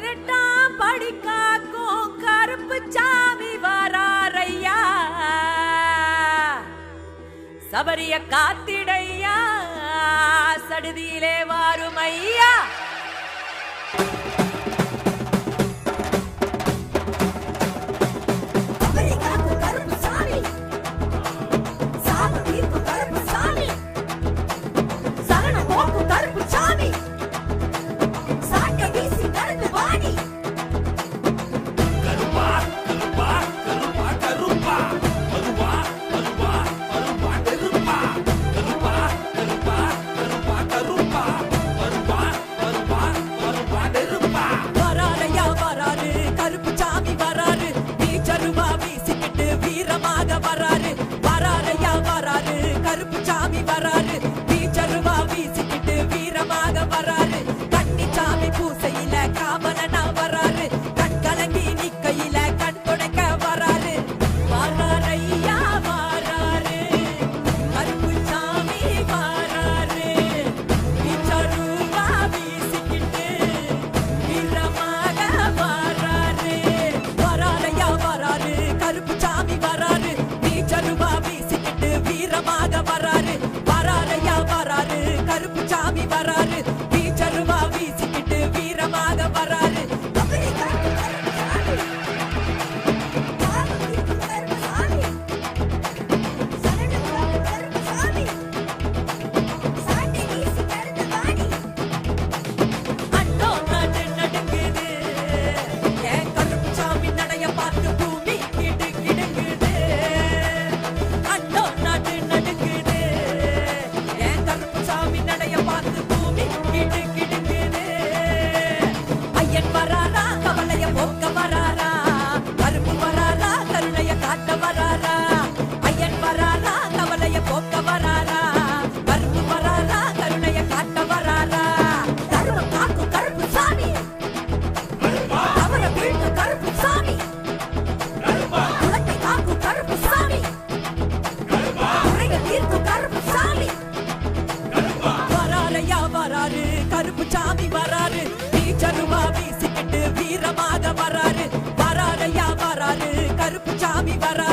திருட்டாம் படி காக்கும் கருப்பு சாமி வராறையா? சபரிய காத்திடையா? சடுதியிலே வாருமையா? காட்ட வராரா? ஐயன் வராரா? கவலைய போக்க வராரா? கருப்பு வராரா? கருணைய காட்ட வராரா? தருணம் காக்கும் கருப்பு சாமி. அவர வீட்டு கருப்பு சாமி. குலத்தை காக்கும் கருப்பு சாமி. குறைய தீர்க்கும் கருப்பு சாமி. வராரையா வராரு கருப்பு சாமி வீசிக்கிட்டு வீரமா Punjabi Bara.